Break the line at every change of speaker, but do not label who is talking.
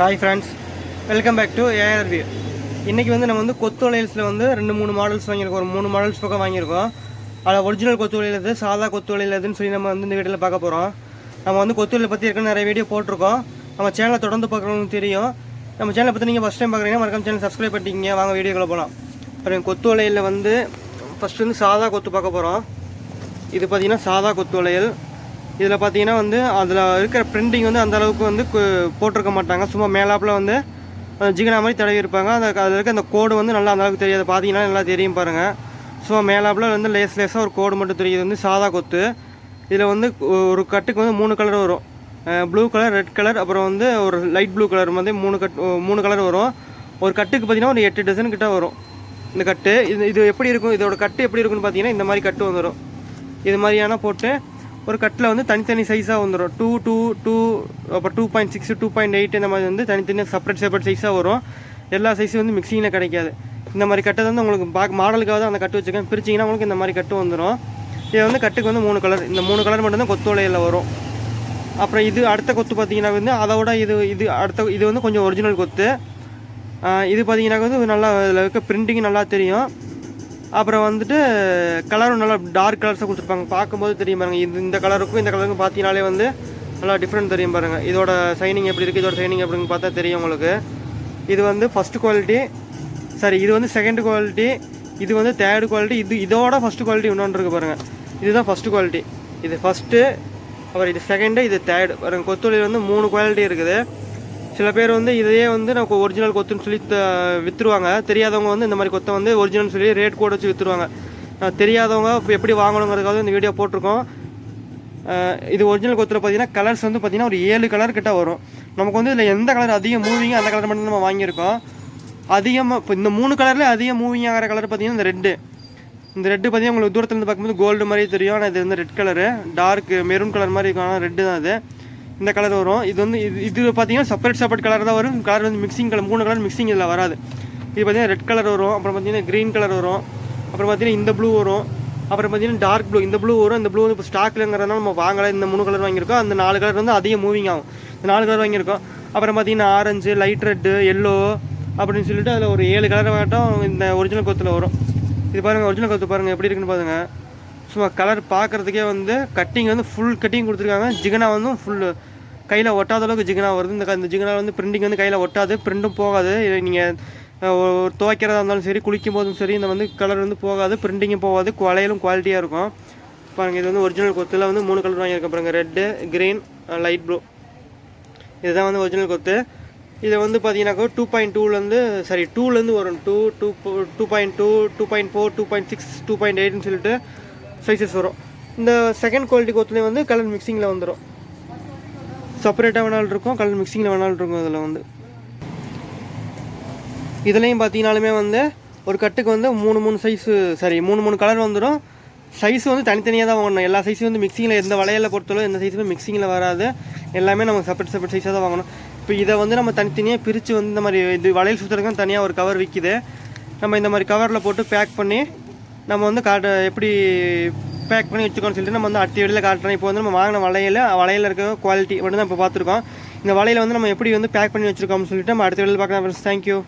Hi friends welcome back to ARV இன்றைக்கி வந்து நம்ம வந்து கொத்து வளையல்ஸில் வந்து ரெண்டு மூணு மாடல்ஸ் வாங்கியிருக்கோம். ஒரு மூணு மாடல்ஸ் பக்கம் வாங்கியிருக்கோம். அதில் ஒரிஜினல் கொத்து வளையல் எது சாதா கொத்து வளையல் எதுன்னு சொல்லி நம்ம வந்து இந்த வீடியோவில் பார்க்க போகிறோம் நம்ம வந்து கொத்து வளையல் பற்றி இருக்க நிறைய வீடியோ போட்டிருக்கோம். நம்ம சேனலை தொடர்ந்து பார்க்குறவங்களுக்கு தெரியும். நம்ம சேனலை பற்றி நீங்கள் ஃபஸ்ட் டைம் பார்க்குறீங்கன்னா மறக்காம சேனல் சப்ஸ்கிரைப் பண்ணிக்கிங்க. வாங்க வீடியோக்குள்ளே போகலாம் அப்புறம் கொத்து வளையலில் வந்து ஃபஸ்ட்டு வந்து சாதா கொத்து பார்க்க போகிறோம் இது பார்த்திங்கன்னா சாதா கொத்து வளையல். இதில் பார்த்தீங்கன்னா வந்து அதில் இருக்கிற பிரிண்டிங் வந்து அந்த அளவுக்கு வந்து போட்டிருக்க மாட்டாங்க. சும்மா மேலாப்பில் வந்து அந்த ஜிகனா மாதிரி தடவி இருப்பாங்க. அந்த அதில் இருக்க அந்த கோடு வந்து நல்லா அந்தளவுக்கு தெரியாது. பார்த்தீங்கன்னா நல்லா தெரியும் பாருங்கள் சும்மா மேலாப்பில் வந்து லேஸ் லேஸாக ஒரு கோடு மட்டும் தெரியுது. வந்து சாதா கொத்து. இதில் வந்து ஒரு கட்டுக்கு வந்து மூணு கலர் வரும். ப்ளூ கலர் ரெட் கலர் அப்புறம் வந்து ஒரு லைட் ப்ளூ கலர் வந்து மூணு கட் மூணு கலர் வரும். ஒரு கட்டுக்கு பார்த்தீங்கன்னா ஒரு எட்டு டசன் கிட்ட வரும். இந்த கட்டு. இது இது எப்படி இருக்கும்? இதோட கட்டு எப்படி இருக்கும்னு பார்த்தீங்கன்னா இந்த மாதிரி கட்டு வந்துடும் இது மாதிரியான போட்டு ஒரு கட்டில் வந்து தனித்தனி சைஸாக வந்துடும் டூ டூ டூ அப்புறம் two point six two point eight இந்த மாதிரி வந்து தனித்தனியாக செப்பரேட் செப்பரேட் சைஸாக வரும். எல்லா சைஸும் வந்து மிக்சிங்கில் கிடைக்காது. இந்த மாதிரி கட்டை வந்து உங்களுக்கு பார்க்க மாடலுக்காக தான் அந்த கட்டு வச்சுருக்கேன். பிரிச்சிங்கன்னா உங்களுக்கு இந்த மாதிரி கட்டு வந்துடும் இது வந்து கட்டுக்கு வந்து மூணு கலர் இந்த மூணு கலர் மட்டும்தான் கொத்தோலையில் வரும். அப்புறம் இது அடுத்த கொத்து பார்த்தீங்கன்னா வந்து அதோட இது இது அடுத்த இது வந்து கொஞ்சம் ஒரிஜினல் கொத்து. இது பார்த்தீங்கன்னா வந்து நல்லா இதில் இருக்க பிரிண்டிங் நல்லா தெரியும். அப்புறம் வந்துட்டு கலரும் நல்லா டார்க் கலர்ஸாக கொடுத்துருப்பாங்க. பார்க்கும்போது தெரியும் பாருங்க இது இந்த கலருக்கும் இந்த கலருக்கும் பார்த்தீங்கனாலே வந்து நல்லா டிஃப்ரெண்ட் தெரியும் பாருங்க. இதோட சைனிங் எப்படி இருக்குது இதோட சைனிங் எப்படின்னு பார்த்தா தெரியும் உங்களுக்கு. இது வந்து ஃபஸ்ட் குவாலிட்டி சாரி இது வந்து செகண்ட் குவாலிட்டி இது வந்து தேர்டு குவாலிட்டி இது இதோட ஃபர்ஸ்ட் குவாலிட்டி இன்னொன்று இருக்குது பாருங்கள் இதுதான் ஃபஸ்ட்டு குவாலிட்டி இது ஃபஸ்ட்டு அப்புறம் இது செகண்டு இது தேர்டு பாருங்க கொத்தொழில் வந்து மூணு குவாலிட்டி இருக்குது. சில பேர் வந்து இதையே வந்து நமக்கு ஒரிஜினல் கொத்துன்னு சொல்லி த- தெரியாதவங்க வந்து இந்த மாதிரி கொத்தை வந்து ஒரிஜினல் சொல்லி ரேட் கூட வச்சு விற்றுருவாங்க தெரியாதவங்க இப்போ எப்படி வாங்கணுங்கிறதுக்காக இந்த வீடியோ போட்டிருக்கோம். இது ஒரிஜினல் கொத்தில் பார்த்தீங்கன்னா கலர்ஸ் வந்து பார்த்தீங்கன்னா ஒரு ஏழு கலர் கிட்ட வரும். நமக்கு வந்து இதில் எந்த கலர் அதிகம் மூவிங் அந்த கலர் மட்டும் நம்ம வாங்கியிருக்கோம். அதிகமாக இப்போ இந்த மூணு கலரில் அதிகம் மூவிங் ஆகிற கலர் பார்த்தீங்கன்னா இந்த ரெட்டு இந்த ரெட்டு பார்த்தீங்கன்னா உங்களுக்கு தூரத்துலேருந்து பார்க்கும்போது கோல்டு மாதிரி தெரியும். ஆனால் இது வந்து red colour dark maroon colour மாதிரி இருக்கும். ஆனால் ரெட்டு தான் அது. இந்த கலர் வரும். இது வந்து இது இது பார்த்தீங்கன்னா செப்பரேட் செப்பரேட் கலர் தான் வரும். கலர் வந்து மிக்சிங் கலர் மூணு கலர் மிக்சிங் இதில் வராது. இது பார்த்தீங்கன்னா ரெட் கலர் வரும். அப்புறம் பார்த்தீங்கன்னா க்ரீன் கலர் வரும். அப்புறம் பார்த்தீங்கன்னா இந்த ப்ளூ வரும். அப்புறம் பார்த்தீங்கன்னா டார்க் ப்ளூ இந்த ப்ளூ வரும். இந்த ப்ளூ வந்து இப்போ ஸ்டாக்லங்கிறதுனால நம்ம வாங்கலை. இந்த மூணு கலர் வாங்கியிருக்கோம். அந்த நாலு கலர் வந்து அதிகம் மூவிங் ஆகும். இந்த நாலு கலர் வாங்கியிருக்கோம். அப்புறம் பார்த்தீங்கன்னா ஆரஞ்சு லைட் ரெட்டு எல்லோ அப்படின்னு சொல்லிட்டு அதில் ஒரு ஏழு கலர் மட்டும் இந்த ஒரிஜினல் கொத்தில் வரும். இது பாருங்கள் ஒரிஜினல் கொத்து பாருங்கள் எப்படி இருக்குன்னு பாருங்கள் சும்மா கலர் பார்க்குறதுக்கே வந்து கட்டிங் வந்து ஃபுல் கட்டிங் கொடுத்துருக்காங்க. ஜிகனா வந்து ஃபுல் கையில் ஒட்டாத அளவுக்கு ஜிகனா வருது. இந்த இந்த ஜிகனா வந்து பிரிண்டிங் வந்து கையில் ஒட்டாது பிரிண்டும் போகாது. நீங்கள் துவைக்கிறதா இருந்தாலும் சரி குளிக்கும் போதும் சரி இந்த வந்து கலர் வந்து போகாது பிரிண்டிங்கும் போகாது வளையலும் குவாலிட்டியாக இருக்கும். பாருங்கள் இது வந்து ஒரிஜினல் கொத்தில் வந்து மூணு கலர் வாங்கியிருக்கேன் பாருங்கள் ரெட்டு க்ரீன் லைட் ப்ளூ இதுதான் வந்து ஒரிஜினல் கொத்து. இதை வந்து பார்த்தீங்கன்னாக்கா டூ பாயிண்ட் டூலேருந்து சாரி டூலேருந்து வரும். Two two two point two two point four two point six two point எயிட்னு சொல்லிட்டு சைஸஸ் வரும். இந்த செகண்ட் குவாலிட்டி கொத்துலேயே வந்து கலர் மிக்சிங்கில் வந்துடும் செப்பரேட்டாக வேணாலும் இருக்கும் கலர் மிக்சிங்கில் வேணாலும் இருக்கும் இதில் வந்து. இதுலேயும் பார்த்தீங்கனாலுமே வந்து ஒரு கட்டுக்கு வந்து மூணு மூணு சைஸு சாரி மூணு மூணு கலர் வந்துடும். சைஸ் வந்து தனித்தனியாக தான் வாங்கணும். எல்லா சைஸும் வந்து மிக்சிங்கில் எந்த வளையலில் பொறுத்தளவு எந்த சைஸுமே மிக்சிங்கில் வராது. எல்லாமே நம்ம செப்பரேட் செப்பரேட் சைஸாக தான் வாங்கணும். இப்போ இதை வந்து நம்ம தனித்தனியாக பிரித்து வந்து இந்த மாதிரி இது வளையல் சுற்றுறதுக்கு தனியாக ஒரு கவர் விற்கிது நம்ம இந்த மாதிரி கவரில் போட்டு பேக் பண்ணி நம்ம வந்து காட்ட எப்படி பேக் பண்ணி வச்சுக்கோன்னு சொல்லிட்டு நம்ம வந்து அடுத்த வீடியோவில் காட்டுறோம். இப்போ வந்து நம்ம வாங்கின வளையல் வளையல் இருக்க குவாலிட்டி மட்டும் தான் இப்போ பார்த்துருக்கோம். இந்த வலையில் வந்து நம்ம எப்படி வந்து பேக் பண்ணி வச்சிருக்கோம்னு சொல்லிட்டு நம்ம அடுத்த வீடியோவில் பார்க்கலாம் ஃப்ரெண்ட்ஸ் தேங்க்யூ